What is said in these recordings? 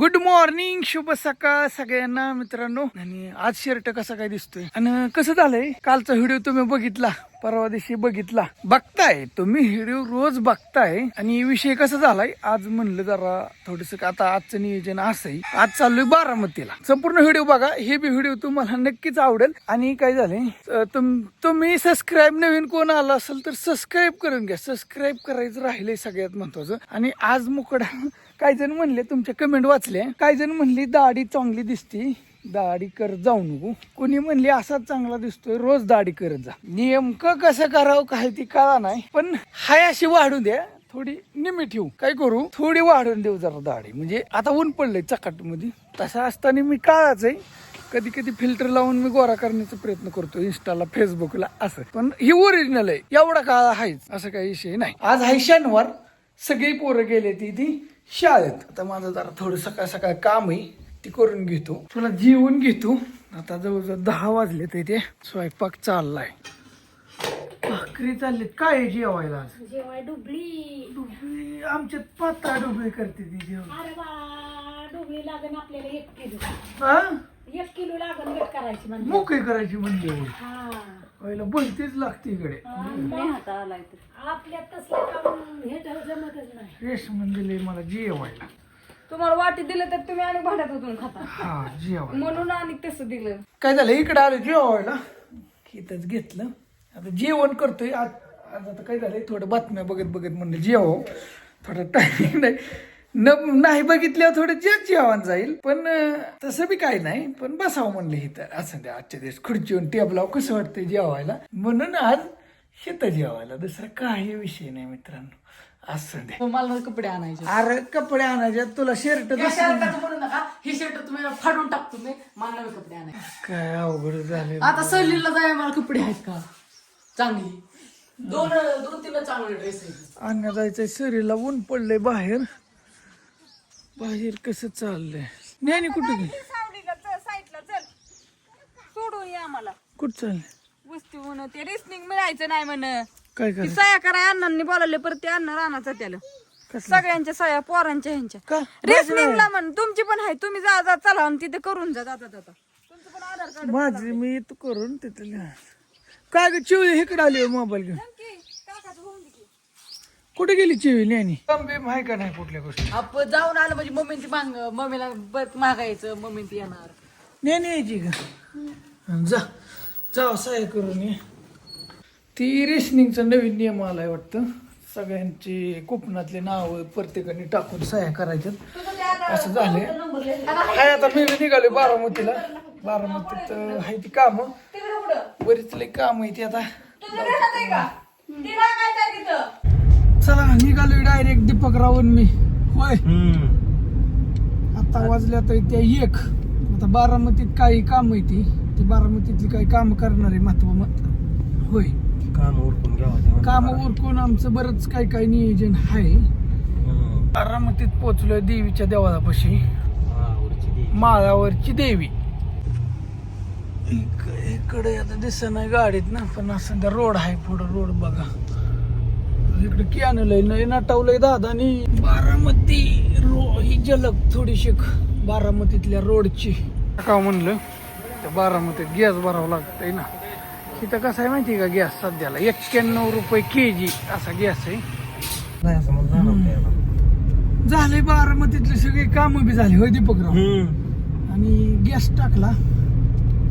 Good morning शुभ सकाळ सगळ्यांना मित्रांनो. आणि आज शर्ट कसा काय दिसतोय? आणि कसं झालंय? कालचा व्हिडिओ तुम्ही बघितला? परवा दिवशी बघितला. बघताय तुम्ही व्हिडिओ रोज बघताय. आणि विषय कसा झालाय? आज म्हणलं जरा थोडस आता आजचं नियोजन असं आहे आज चाललोय बारामतीला. संपूर्ण व्हिडिओ बघा. हे बी व्हिडिओ तुम्हाला नक्कीच आवडेल. आणि काय झालंय? तुम- तुम्ही सबस्क्राईब नवीन कोण आला असेल तर सबस्क्राईब करून घ्या. सबस्क्राईब करायचं राहिलंय सगळ्यात महत्वाचं. आणि आज मुकडा काही जण म्हणले तुमच्या कमेंट वाचले. काही जण म्हणली दाढी चांगली दिसती. दाढी करत जाऊ नको. कोणी म्हणली असाच चांगला दिसतोय रोज दाढी करत जा. नेमकं कसं करावं काय ती कळा नाही. पण हाय अशी वाढू द्या थोडी निमी ठेवू. काय करू? थोडी वाढून देऊ जरा दाढी. म्हणजे आता ऊन पडलंय चकाटमध्ये तसं असताना मी काळाच आहे. कधी कधी फिल्टर लावून मी गोरा करण्याचा प्रयत्न करतो इंस्टाला फेसबुकला असं. पण ही ओरिजिनल आहे. एवढा काळ आहेच असं काही विषय नाही. आज आहे शनिवार. सगळी पोरं गेले ती ती शाळेत. आता माझं जरा थोडं सकाळ सकाळ काम आहे ती करून घेतो. तुला जेवून घेतो. आता जवळजवळ दहा वाजले ते ते. स्वयंपाक चाललाय. भाकरी चालली काय जेवायला आज? जेवाय डुबली. डुबळी आमच्यात पातळ डुबळी करते ती जेवण. अरे बा डुबली लागन आपल्याला एक किलो. हा एक किलो वेट करायची म्हणजे. मोकळी करायची म्हणजे हा. पहिला बोलतीच लागते इकडे. आपल्यात तसलं काम हे तर जमतच नाही. रेश दिले मला जेवायला तुम्हाला वाटी दिलं तर तुम्ही आणि भांड्यात ओतून खाता. हा जेवायला म्हणून आणि तसं दिलं. काय झालं इकडे आलं जेवायला इथंच घेतलं. आता जेवण करतोय. आज आज आता काय झालंय थोडं बातम्या बघत बघत म्हणलं जेवावं थोडं टायमिंग नाही. न नाही बघितल्यावर थोडं जे जेवण जाईल. पण तसं बी काही नाही. पण बसावं म्हणलं इथं असं द्या आजच्या दिवस खुर्चीवर टेबलावर कसं वाटतंय जेवायला? म्हणून आज शेतं जेवायला. दुसरा काही विषय नाही मित्रांनो. असं द्या मला कपडे आणायचे. अरे कपडे आणायचे. तुला शर्ट या शर्टाचं म्हणू नका. ही शर्ट तुम्ही फाडून टाकतो मी मला नवे कपडे आणायचे. काय अवघड झाले आता सहलीला जाय मला कपडे आहेत का? चांगली. दोन दोन तीन चांगले ड्रेस आहेत. अन्न जायचंय सरीला ऊन पडलंय बाहेर. बाहेर कसं चाललंय? ज्ञानी कुठे गेली? सावलीला चल साईडला चल. सोडून या आम्हाला. कुठं चाललंय? वस्ती म्हणून ते रेसनिंग मिळायचं नाही म्हण. काय ती करायचं? सया करा अण्णांनी बोलावले परत ते अण्णा राहणार त्याला. कसलं? सगळ्यांच्या सया पोरांच्या ह्यांच्या. का? रेसनिंगला म्हण तुमची पण आहे तुम्ही जा जा चला आणि तिथे करून जा जाता जाता तुमचं पण आधार कार्ड माझी मी येतो करून तिथं लिहा. काय ग चिवली इकडे आली मोबाईल घेऊन. कुठे गेली चिवी ज्ञानी बिम आहे का नाही कुठल्या गोष्टी? आप जाऊन आलं म्हणजे मम्मीची माग मम्मीला परत मागायचं मम्मी ती येणार. ज्ञानी यायची का? जा जा सहाय्य करून ये. ती रेशनिंगचा नवीन नियम आलाय वाटतं. सगळ्यांची कोकणातले नाव प्रत्येकाने टाकून सह्या करायच्यात. असं झालंय. हाय आता मी बी निघालोय बारामतीला. बारामतीत हाय ती काम. बरीच लई काम आहे ती आता चला निघालोय डायरेक्ट दीपक रावण मी. होय. आता वाजल्या तर त्या एक. आता बारामतीत काही काम आहे ती. ती बारामतीतली काही काम करणार आहे महत्त्व मत. होय. काम उरकून घ्यावं काम उरकून आमचं बरंच काही काही नियोजन आहे. बारामतीत पोचलोय देवीच्या देवापाशी माळावरची देवी. इक- इकडे. आता दिसत नाही गाडीत ना पण असं रोड आहे पुढं रोड बघा. इकडे कियानलंय नाही नटवलंय दादा आणि बारामती रो ही जलक थोडीशी बारामतीतल्या रोडची. का म्हणलं? त्या बारामतीत गॅस भरावं लागतंय ना. इथं कसं आहे माहिती का गॅस सध्याला? एक्क्याण्णव रुपये के जी असा गॅस आहे. झाले बारामतीतले सगळे कामं बी झाले होय दीपकराव. आणि गॅस टाकला.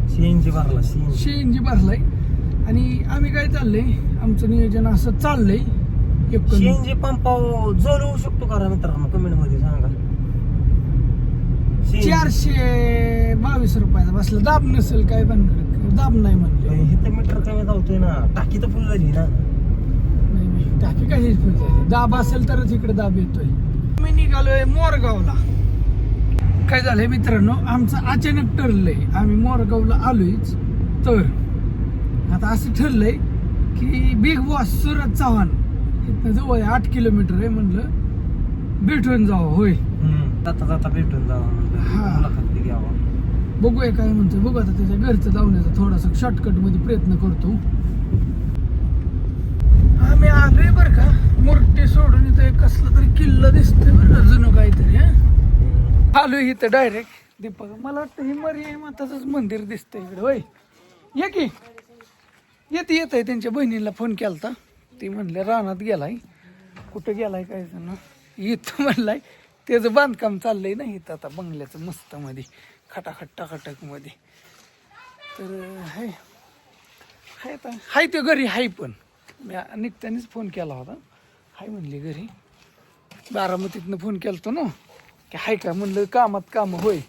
सीएनजी भरला सीएनजी भरलाय. आणि आम्ही काय चाललंय? आमचं नियोजन असं चाललंय. सीएनजी पंपावर जोडवू शकतो का रे मित्रांनो? कमेंटमध्ये सांगा. चारशे बावीस रुपयाचा बसला. दाब नसेल काय पण दाब नाही म्हणले. हे तर मीटर कमी धावतोय ना. टाकी तर फुल झाली ना. नाही टाकी काही दाब असेल तरच इकडे दाब येतोय. मी निघालोय मोरगावला. काय झालंय मित्रांनो? आमचं अचानक ठरलंय. आम्ही मोरगावला आलोयच. तर आता असं ठरलंय की बिग बॉस सुरत चव्हाण जवळ आहे, आठ किलोमीटर आहे म्हणलं. भेटून जावं होय. जाता जाता भेटून जावा हा. मुलाखत घ्यावा. बघूया काय म्हणतो बघू आता त्याच्या घरचं जाऊन थोडासा शॉर्टकटमध्ये प्रयत्न करतो. आम्ही आलोय बरं का. मूर्ती सोडून इथं एक कसलं तरी किल्ला दिसतोय बरं का, जुनं काहीतरी हा. आलो इथं डायरेक्ट दीपक मला वाटतं ही मर्याय माताचंच मंदिर दिसतंय इकडे होय. ये की. येते येत आहे त्यांच्या बहिणीला फोन केलता. ती म्हणले रानात गेलाय. कुठं गेलाय काय जण? इथं म्हणलाय त्याचं बांधकाम चाललंय ना इथं आता बंगल्याचं मस्त मध्ये खटाखट टाकाटकमध्ये. तर हाय. हाय आता. हाय ते घरी हाय पण. मी निघतानीच फोन केला होता. हाय म्हणली घरी. बारामतीतनं फोन केलतो ना. की हाय का? म्हणलं कामात काम होय.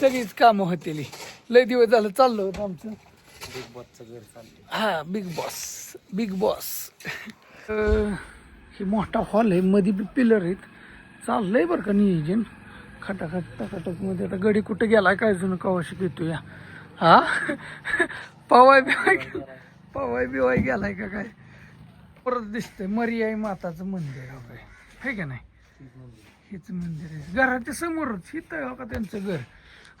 सगळीच कामं होतील. लय दिवस झालं चाललं होतं आमचं. हा बिग बॉस बिग बॉस. हे मोठा हॉल आहे मध्ये बी पिलर आहेत. चाललंय बरं का नियोजन? खटाखट टकाटकमध्ये. आता गडी कुठं गेलाय काय जुनं कवाशी घेतो या हा? पवाय बिवाय गेला पवाय बिवाय गेलाय का काय? परत दिसतंय मरियाई माताचं मंदिर आहे काय है का नाही? हेच मंदिर आहे. घराच्या समोरच हिथं आहे हो का त्यांचं घर?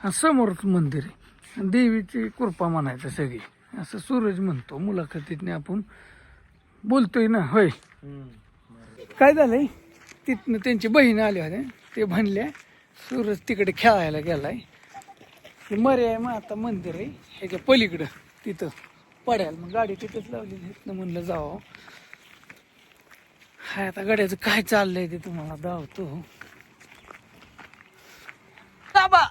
हा समोरच मंदिर आहे. देवीची कृपा म्हणायचं सगळी. असं सूरज म्हणतो मुलाखतीतने आपण बोलतोय ना होय. काय झालंय? तिथनं त्यांची बहीण आली होते ते म्हणल्या सूरज तिकडे खेळायला गेलाय. मर्याय माता मंदिर आहे ह्याच्या पलीकडं तिथं. पडायला मग गाडी तिथंच लावली तिथनं म्हणलं जावं. हाय आता गाड्याचं काय चाललंय ते तुम्हाला धावतो बाबा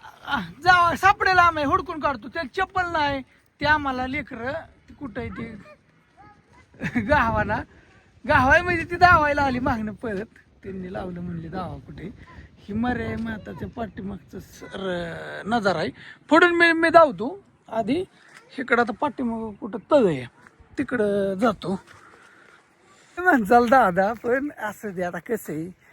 जा सापडेल आम्ही हुडकून काढतो. त्याला चप्पल नाही ते आम्हाला लेकर कुठं आहे ते? गावाला. गावाय म्हणजे ती धावायला आली मागणं परत. त्यांनी लावलं म्हणले धावा कुठे? ही मरे माताच्या पाठीमागचं सर नजारा आहे. पुढून मी मी धावतो. आधी इकडं आता पाठीमाग कुठं तळ आहे. तिकडं जातो. म्हणचाल दादा पण असं दे आता कसं आहे?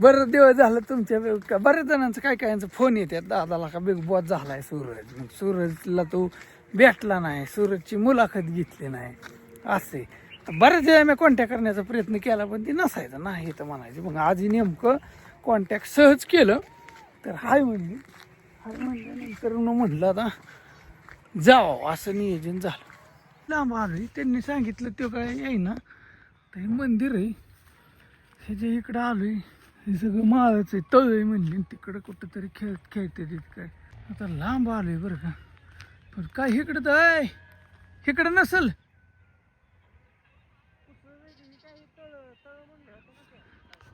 बरं दिवस झालं तुमच्या का- बऱ्याच जणांचं काय काय फोन येतात दादाला का बिग बॉस झालाय सूरज. मग सूरजला तो भेटला नाही सूरजची मुलाखत घेतली नाही असे. तर बरेच वेळा मी कॉन्टॅक्ट करण्याचा प्रयत्न केला पण ती नसायचं. नाही तर म्हणायची. मग आज नेमकं कॉन्टॅक्ट सहज केलं. तर हाय म्हणली. हाय म्हणल्यानंतर मग म्हटलं आता जावं असं नियोजन झालं. लांब आलोय त्यांनी सांगितलं ते काय येईना. ते मंदिर आहे. हे जे इकडं आलोय हे सगळं माळच आहे तळ आहे म्हणली. तिकडं कुठंतरी खेळ खेळते तिथं काय. आता लांब आलोय बरं का. पण काय इकडं तर आहे इकडं नसल.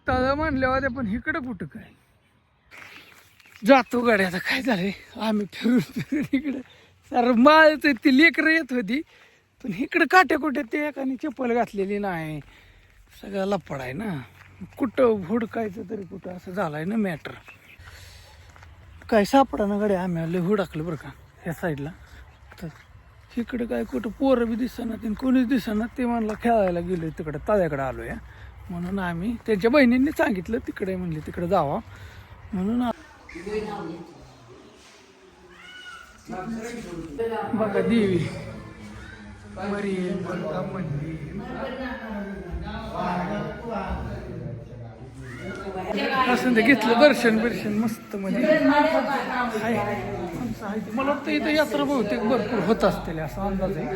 तळ म्हणल्यावर ते पण इकडं कुठं काय? जातो गाडी आता काय झालंय? आम्ही फिरून फिरून इकडं. सर माळच आहे ती लेकरं येत होती. पण इकडं काट्या कुठे ते एकाने चप्पल घातलेली नाही. सगळं लपड आहे ना. कुठं हुडकायचं तरी कुठं असं झालंय ना मॅटर काय सापडा ना गाडी आम्ही लय हुडकलं बरं का ह्या साईडला तर इकडं काय कुठं पोरं बी दिसना आणि कोणीच दिसना ते म्हणलं खेळायला गेलो तिकडं ताज्याकडे आलो या म्हणून आम्ही त्यांच्या बहिणींनी सांगितलं तिकडे म्हणले तिकडे जावा. म्हणून बघा देवी. बरी मंदिर असं ते घेतलं दर्शन बिर्शन मस्त ते. मला वाटतं इथं यात्रा बहुतेक भरपूर होत असतील असा अंदाज आहे.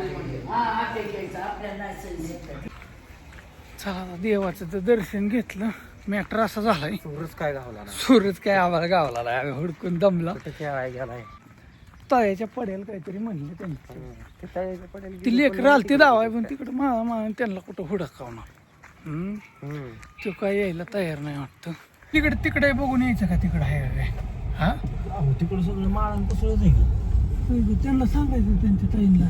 चला देवाचं तर दर्शन घेतलं. मॅटर असा झालाय. सूरज काय गावला सूरज काय आम्हाला गावला हुडकून दमला. गेलाय तळ्याच्या पडेल काहीतरी म्हणले त्यांनी. ते लेकर आलती दावाय पण तिकडं मा त्यांना कुठं हुडकावणार. तो काय यायला तयार नाही वाटतं. तिकडे तिकडे बघून यायचं का तिकडं आहे हा? तिकडं सगळं माळण पसरत आहे त्यांना सांगायचं त्यांच्या ताईंना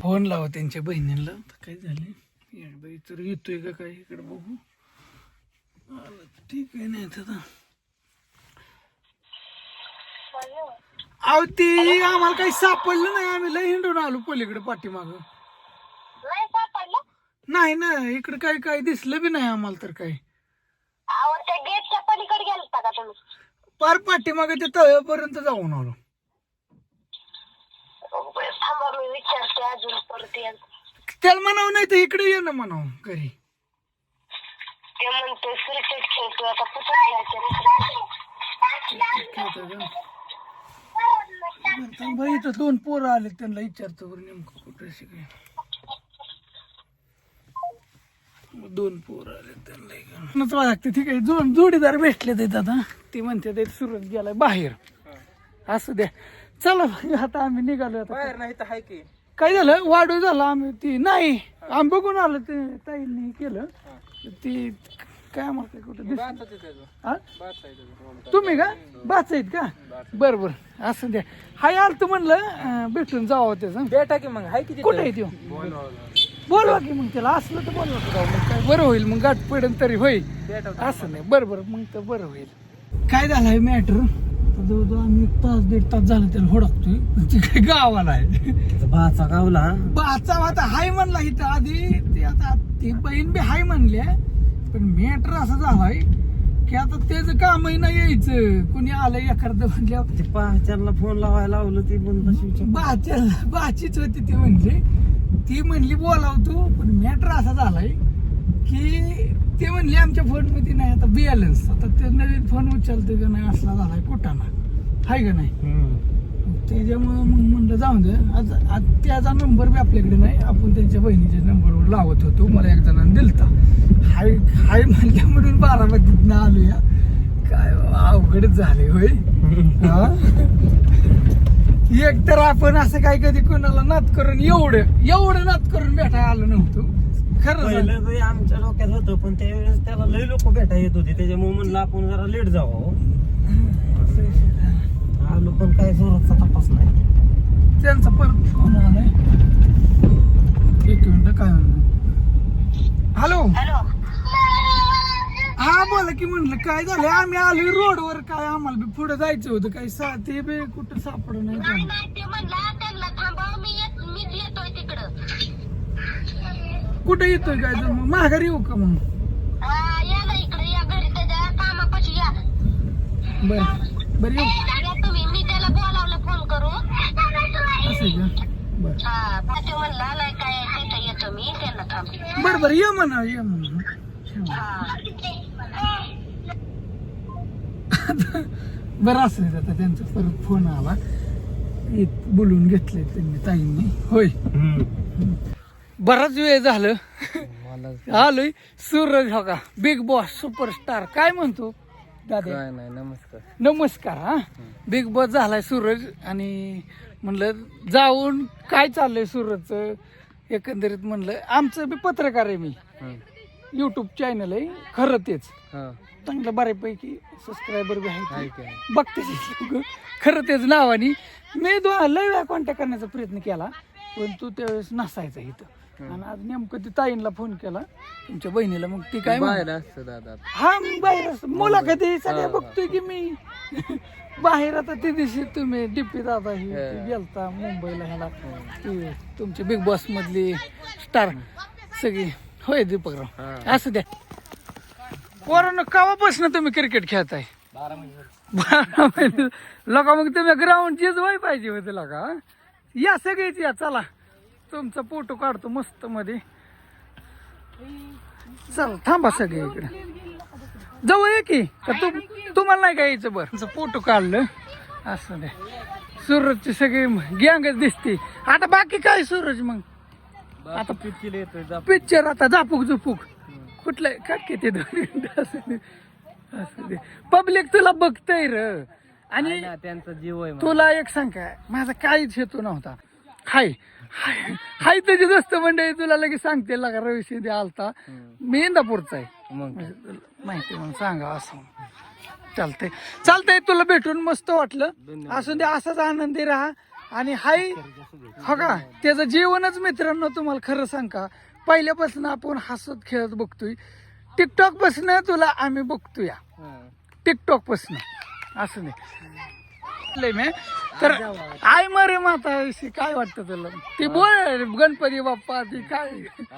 फोन लावा त्यांच्या बहिणीला तर काय झाले या बाई तर येतोय का काय इकडे बघू. ठीक आहे नाही तर आता. अहो ती आम्हाला काही सापडलं नाही आम्ही लय हिंडून आलो पलीकडे पाठीमाग. नाही ना इकडे काही काही दिसलं बी नाही आम्हाला तर काही. अहो त्या गेटच्या पलीकडे गेलता का तुम्ही. पार पाठीमागे ते तळ्यापर्यंत जाऊन आलो. थांबा मी विचारते अजून परत यांचं. त्याला म्हणावं नाही तर इकडे ये ना म्हणावं घरी. ते क्रिकेट खेळतोय आता कुठं? बरं, थांबा इथं दोन पोरं आले त्यांना विचारतो बरं नेमकं कुठं अशी काय दोन पोर आले त्यांना लागते ठीक आहे. जोड जोडीदार भेटले ते आता. ती म्हणते ते सुरत गेलाय बाहेर. असू द्या. चला आता आम्ही निघालो आता. बाहेर नाही तर हाय की. काय झालं? वाढू झालं आम्ही. ती नाही. आम्ही बघून आलो ते ताईंनी केलं. ती काय म्हणते कुठं? हा? तुम्ही का? बाच आहेत का? बर बर. असं द्या. हाय आल म्हणलं भेटून जावं त्याचं. बेटा की मग. हाय की कुठे आहे बोलवा की मग त्याला. असलं तर बोलवा की राव. मग काय बरं होईल मग गाठ पडेल तरी होईल असं नाही बरं बरं मग तर बरं होईल. काय झालं आहे मॅटर जवळजवळ आम्ही एक तास दीड तास झालं त्याला होडकतोय. पण तिकडे गावाला आहे. भाचा गावला. बाचा आता हाय म्हणला इथं आधी. ते आता ती बहीण बी हाय म्हणल्या पण मॅटर असं झालाय. की आता त्याचं कामही नाही यायचं. कुणी आलं एखादं म्हणल्या ते पाहच्याला फोन लावायला लावलं ती पण तशी विचार बाच्या बाचीच होती ती म्हणजे ती म्हणली बोलावतो. पण मॅटर असा झालाय की ते म्हणले आमच्या फोनमध्ये नाही आता बॅलन्स आता ते नवीन फोन उचलते का नाही असला झालाय कुठाना हाय का नाही? त्याच्यामुळे मग म्हणलं जाऊन दे. आज आज त्याचा नंबर बी आपल्याकडे नाही. आपण त्यांच्या बहिणीच्या नंबरवर लावत होतो. मला एक जणांनी दिलता. हाय हाय म्हणल्या म्हणून बारामतीतनं आलो या काय अवघडच झाले होय. हा? एक तर आपण असं काय कधी कोणाला नात करून एवढं एवढं नात करून भेटायला आलो नव्हतो. खरं झालं. पहिलं बी आमच्या डोक्यात होतं पण त्यावेळेस त्याला लई लोक भेटा येत होते. त्याच्यामुळे म्हणलं आपण जरा लेट जावं. आलो पण काय जोराचा तपास नाही. त्यांचा परत फोन आलाय. एक मिनिट काय हॅलो? हॅलो. हा बोला की म्हणलं काय झालं आम्ही आलोय रोडवर काय आम्हाला बी पुढे जायचं होतं काही सा ते बी कुठं सापड नाही कुठं येतोय काय? तर मग माघारी येऊ का मग? हा बर बर येऊ या तुम्ही मी त्याला बोलावलं फोन करून असं आहे का? बर. हा ते म्हणला नाही काय? तिथं येतो मी त्यांना थांब. बर बर ये म्हणा ये म्हणा. बरं असं आहे आता त्यांचा परत फोन आला. एक बोलून घेतले त्यांनी ताईंनी. होय. बराच वेळ झालं. आलोय. सूरज हो का बिग बॉस सुपरस्टार काय म्हणतो? दादा. काय नाही नमस्कार. नमस्कार हा. बिग बॉस झालाय सूरज आणि म्हणलं जाऊन काय चाललंय सूरजचं एकंदरीत म्हणलं आमचं बी पत्रकार आहे मी. युट्यूब चॅनल आहे. खरं तेच. चांगलं बऱ्यापैकी सबस्क्रायबर बी आहेत. बघते लोक. खरं तेच नावानी. मी दो लय वेळा कॉन्टॅक्ट करण्याचा प्रयत्न केला. पण तू त्यावेळेस नसायचा इथं. आणि आज नेमकं ती ताईंना फोन केला तुमच्या बहिणीला. मग ती काय म्हणली? दादा. हा मग बाहेर असतो. मुलाखती सगळ्या बघतोय की मी. बाहेर आता ते दिवशी तुम्ही डीपी दादा ही ती गेलता मुंबईला ह्याला. ती तुमची बिग बॉस मधली स्टार सगळी. होय दीपकराव असं द्या. पोरांनो कवापासून तुम्ही क्रिकेट खेळताय? बारा महिने लोका मग तुम्ही ग्राउंड चीज व्हाय पाहिजे होते लोका या सगळीच या चला. तुमचा फोटो काढतो मस्त मध्ये. चल थांबा सगळे इकडे. जवळ ये की? का तू तुम्हाला नाही का यायचं बरं? तुमचं फोटो काढलं. असं दे. सूरजची सगळी गँगच दिसते. आता बाकी काय सूरज मग? आता येतोय पिक्चर आता झापूक झुपूक कुठलं काय किती असू दे. पब्लिक तुला बघतय र. आणि त्यांचा जीव आहे तुला एक सांग काय? माझा काहीच हेतू नव्हता. हाय हाय हाय तुझी दोस्त मंडळी तुला लगेच सांगते लागा रवी शिंदे आलता. मी इंदापूरचा आहे. मग माहिती म्हणून सांगा असं. चालतंय. चालतंय तुला भेटून मस्त वाटलं. असू दे असाच आनंदी राहा. आणि हाय हो का? त्याचं जीवनच मित्रांनो तुम्हाला खरं सांग का? पहिल्यापासून आपण हसत खेळत बघतोय. टिकटॉकपासून तुला आम्ही बघतोय. टिकटॉकपासून असं नाही. मी. तर आय मरे माता विषयी काय वाटतं तुला? ती बोल गणपती बाप्पा ती काय?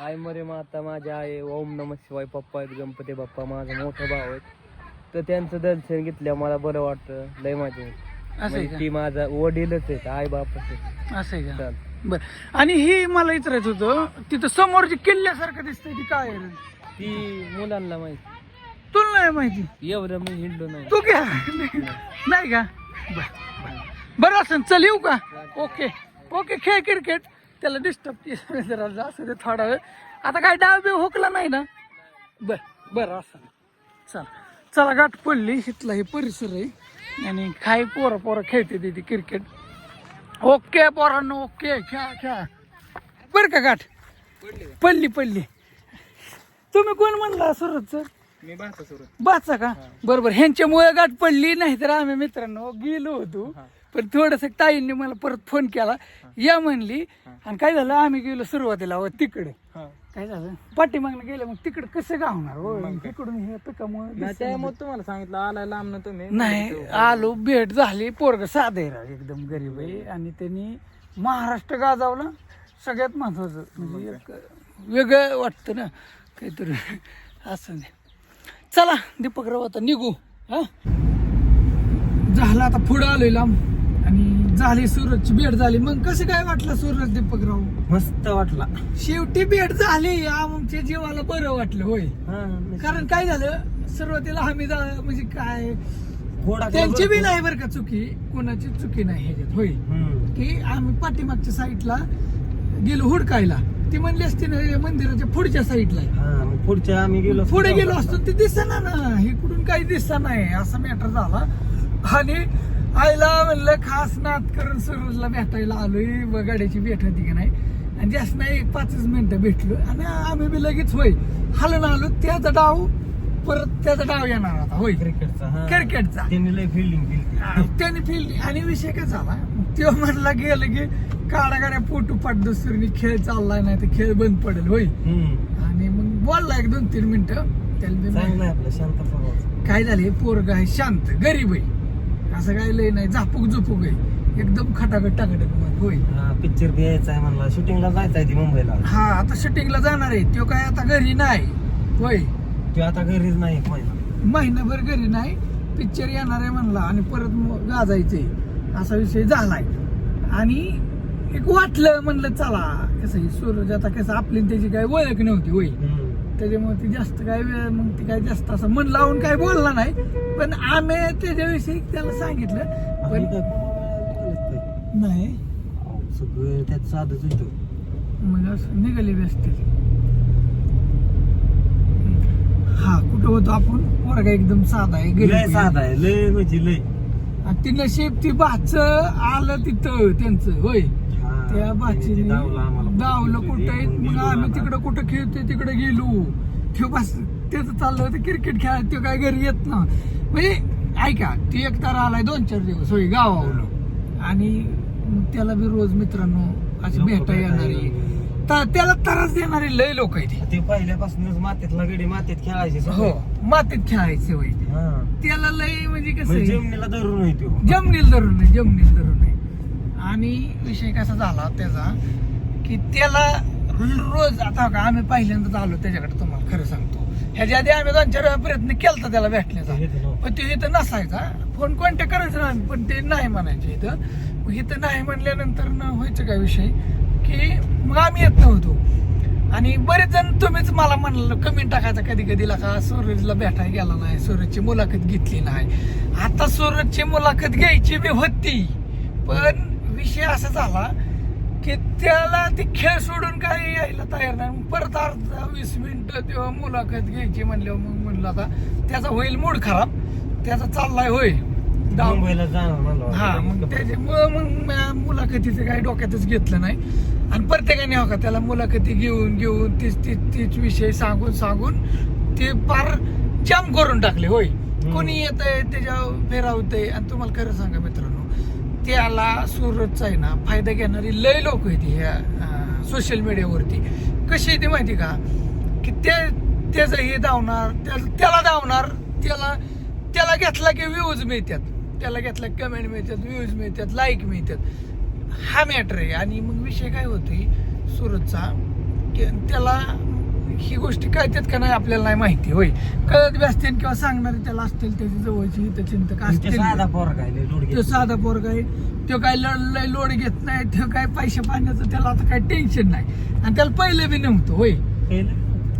आय मरे माता माझ्या आई ओम नम शिवाय पप्पा आहेत गणपती बाप्पा माझा मोठा भाव आहेत तर त्यांचं दर्शन घेतल्या मला बरं वाटतं. लय माझे असं का? ती माझा वडीलच आहेत आई बापच आहेत. असं का. बर. आणि ही मला विचारायचं होतं तिथं समोरची किल्ल्यासारखं दिसतंय ती काय? ती मुलांना माहिती. तुला नाही माहिती. एवढं मी हिंडलो नाही. तू घ्या. नाही का? बर असं चल येऊ का? ओके. ओके खेळ क्रिकेट त्याला डिस्टर्ब जरा असं दे थोडा वेळ. आता काय डाव बिव हुकला नाही ना? बर बर असं चला. चला गाठ पडली. इथला हे परिसर आहे. आणि काय पोरं पोरं खेळते तिथे क्रिकेट ओके पोरांनो ओके. खेळा खेळा. बरं का गाठ? पडली पडली. तुम्ही कोण म्हणला सुरतचं मी बाचा का? बरोबर. ह्यांच्यामुळे गाठ पडली नाही तर आम्ही मित्रांनो गेलो होतो. पण थोडस ताईंनी मला परत फोन केला. या म्हणली आणि काय झालं? आम्ही गेलो सुरुवातीला व तिकडे. काय झालं? पाठीमागनं गेलं मग तिकडे कसं गावणार? हो तिकडून हे पिकामुळे त्यामुळे तुम्हाला सांगितलं आलाय लांब ना तुम्ही. नाही आलो भेट झाली पोरग साधे एकदम गरीब आहे. आणि त्यांनी महाराष्ट्र गाजावलं सगळ्यात महत्वाचं. म्हणजे एक वेगळं वाटतं ना काहीतरी. असं नाही. चला दीपकराव आता निघू. हा? झालं आता पुढं आलोय लांब. आणि झाली सूरजची भेट झाली. मग कसं काय वाटलं सूरज दीपकराव मस्त वाटला. शेवटी भेट झाली. आमच्या जीवाला बरं वाटलं होय. कारण काय झालं? सुरुवातीला आम्ही जा- म्हणजे काय? त्यांची बी नाही बरं का चुकी. कोणाची चुकी नाही ह्याच्यात होय. की आम्ही पाठीमागच्या साईडला गेलो हुडकायला. ती म्हणली असती ना हे मंदिराच्या पुढच्या साईडला. पुढच्या आम्ही गेलो पुढे गेलो असतो ते दिसना ना इकडून काही दिसत नाही असा मॅटर झाला. आणि आईला म्हणलं खास नाद करून सरोजला भेटायला आलोय व गाड्याची भेट होती की नाही? आणि जास्त नाही एक पाचच मिनिटं भेटलो. आणि आम्ही बी लगेच होय हलन आलो त्याचा डाव परत त्याचा डाव येणार आता होय. क्रिकेटचा क्रिकेटचा त्यांनी लय फिल्डिंग केली त्याने फील्ड आणि विषय काय झाला? तेव्हा म्हणला गेलं की काढा गाड्या पोटू पाट दुसरी खेळ चाललाय नाही तर खेळ बंद पडेल होय. आणि मग बोलला एक दोन तीन मिनिटं. त्याला मी चांगलं आपलं शांत. काय झाले पोरग आहे शांत गरीब आहे. असं काय लय नाही झापूक झुपूक आहे. एकदम खटाखट टाकट होय. हा पिक्चर बी यायचा आहे म्हणला. शूटिंगला जायचं आहे ती मुंबईला. हा आता शूटिंगला जाणार आहे. तो काय आता घरी नाही. होय. तो आता घरीच नाही महिनाभर घरी नाही. पिक्चर येणार आहे म्हणला आणि परत मग गाजायचंय. असा विषय झालाय. आणि एक वाटलं म्हणलं चला कसं सूरज आता कसं आपली त्याची काय ओळख नव्हती होय. त्याच्यामुळे ती जास्त काय वेळ मग ती काय जास्त असं मन लावून काय बोलला नाही. पण आम्ही त्याच्याविषयी त्याला सांगितलं पण? नाही. सगळं त्यात साधच होतो. मग असं निघाले व्यस्त हा कुठं होतो आपण? पोरगा एकदम साधा आहे. साधा आहे लय म्हणजे लय. आणि ती नशीब ती भाच आलं तिथं त्यांचं होय. त्या भाचीने ते. दावलं कुठं ते मग आम्ही. तिकडं कुठं खेळतोय तिकडे गेलो. ते बस त्याचं चाललं होतं क्रिकेट खेळायला तो काय घरी येत ना म्हणजे ऐका ती एक तर आलाय दोन चार दिवस होय गावावलं आणि त्याला बी रोज मित्रांनो अशी भेटा येणारी. त्याला त्रास देणारे लय लोक आहेत ते पहिल्यापासूनच मातीतला गडी मातीत खेळायचे हो. मातीत खेळायचे होय हा. त्याला लय म्हणजे कसं म्हणजे आहे, जमिनीला धरून येतो जमनील धरून नाही जमनील धरून नाही. आणि विषय कसा झाला त्याचा की त्याला रोज आता का आम्ही पहिल्यांदाच आलो त्याच्याकडे तुम्हाला खरं सांगतो. ह्याच्या आधी आम्ही दोन चार वेळा प्रयत्न केलता त्याला भेटण्याचा. पण ते इथं नसायचा. फोन कॉन्टॅक्ट करायचं आम्ही पण ते नाही म्हणायचे इथं. मग इथं नाही म्हणल्यानंतर न व्हायचं काय विषय? की मग आम्ही येत नव्हतो. आणि बरेच जण तुम्हीच मला म्हणलं कमेंट टाकायचं कधी कधी का सूरजला भेटायला गेला नाही सूरजची मुलाखत घेतली नाही. आता सूरजची मुलाखत घ्यायची मी होती पण विषय असा झाला की त्याला ते खेळ सोडून काही यायला तयार नाही. परत अर्धा वीस मिनिटं तेव्हा मुलाखत घ्यायची म्हणल्यावर मग म्हणलं आता त्याचा होईल मूड खराब त्याचा चाललाय होय. डाव मुंबईला जाणार म्हणलं हा मग त्याच्यामुळं मग म्या मुलाखतीचं काही डोक्यातच घेतलं नाही. आणि प्रत्येकाने हो का त्याला मुलाखती घेऊन घेऊन तीच तीच तीच विषय सांगून सांगून ते फार जाम करून टाकले होय. कोणी येत आहे त्याच्या फेरावतंय आणि तुम्हाला खरं सांगा मित्रांनो त्याला सूरजचा आहे ना फायदा घेणारी लय लोक आहेत ह्या सोशल मीडियावरती कशी आहे ती माहिती का? की ते त्याचं हे धावणार त्या- त्याला धावणार त्याला त्याला घेतला की व्ह्यूज मिळतात. त्याला घेतला कमेंट मिळतात व्ह्यूज मिळतात लाईक मिळतात. हा मॅटर आहे. आणि मग विषय काय होतोय सूरजचा की त्याला ही गोष्टी कळतात का नाही आपल्याला नाही माहिती. होय. कळत बी असतील किंवा सांगणारे त्याला असतील त्याची जवळची हितचिंतक ते असतील. साधा पोरगा आहे, तो घेत साधा पोरगा आहे. तो काय लढ लोड घेत नाही तो काय पैसे पाण्याचं त्याला आता काही टेन्शन नाही. आणि त्याला पहिलं बी नव्हतं होय?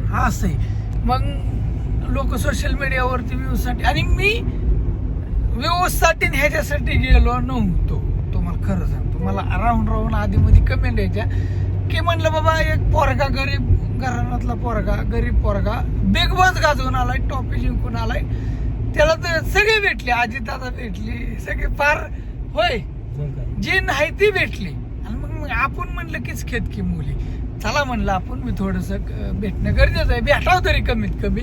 हा असं आहे. मग लोक सोशल मीडियावरती व्ह्यूजसाठी आणि मी व्ह्यूज ह्याच्यासाठी गेलो नव्हतो. तुम्हाला खरं सांगतो. मला राहून राहून आधी मध्ये कमेंट यायच्या. की म्हणलं बाबा एक पोरगा गरीब घराण्यातला पोरगा गरीब पोरगा बिग बॉस गाजवून आलाय टॉपी जिंकून आलाय. त्याला तर सगळे भेटले आजीदादा भेटली सगळे फार होय. जी नाही ती भेटली. आणि मग मग आपण म्हणलं कीच खेत की मुली. चला म्हणलं आपण मी थोडस भेटणं गरजेचं आहे. भेटावं तरी कमीत कमी.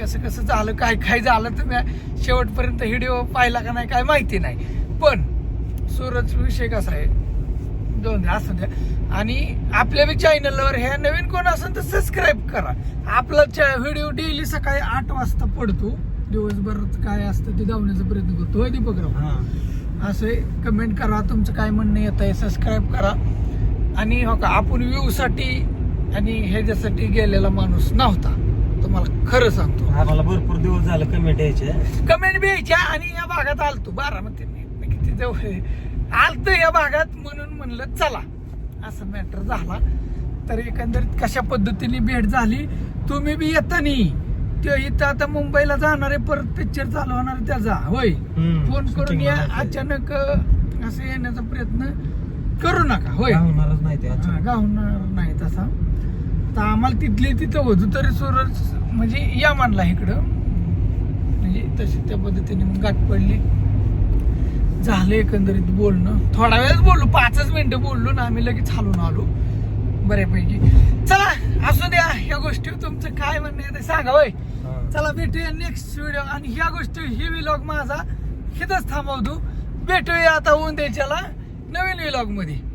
कसं कसं झालं काय काय झालं तुम्ही शेवटपर्यंत व्हिडिओ पाहिला का नाही काय माहिती नाही. पण सूरज विषय कसा आहे? दोन असू द्या. आणि आपल्या बी चॅनलवर ह्या नवीन कोण असेल तर सबस्क्राईब करा. आपला व्हिडिओ डेली सकाळी आठ वाजता पडतो. दिवसभर काय असतं ते धावण्याचा प्रयत्न करतो. होय दीपकराव असे कमेंट करा. तुमचं काय म्हणणं येत आहे सबस्क्राईब करा. आणि हो का आपण व्ह्यू साठी आणि ह्याच्यासाठी गेलेला माणूस नव्हता. तुम्हाला खरं सांगतो. आम्हाला भरपूर दिवस झालं कमेंट यायचे. कमेंट बी यायच्या आणि या भागात आलतो. बारामती किती जवळ आलतो या भागात म्हणून म्हणलं चला. असं मॅटर झाला. तर एकंदरीत कशा पद्धतीने भेट झाली? तुम्ही बी येता नाही. ते इथं आता मुंबईला जाणार आहे परत पिक्चर चालू होणार त्याचा. होय. फोन करून या. अचानक असं येण्याचा प्रयत्न करू नका. होय. गावणार नाही तसा. तर आम्हाला तिथली तिथं होतो तरी सूरज म्हणजे या मानला इकडं. म्हणजे तशी त्या पद्धतीने मग गाठ पडली. झालं एकंदरीत बोलणं. थोडा वेळच बोललो पाचच मिनिटं बोललो ना आम्ही लगेच हालून आलो. बऱ्यापैकी. चला असू द्या ह्या गोष्टी तुमचं काय म्हणणं आहे ते सांगा हा. चला भेटूया नेक्स्ट व्हिडिओ आणि ह्या गोष्टी ही विलॉग माझा. हिथंच थांबवतो. भेटूया आता होऊन द्यायच्याला नवीन विलॉगमध्ये.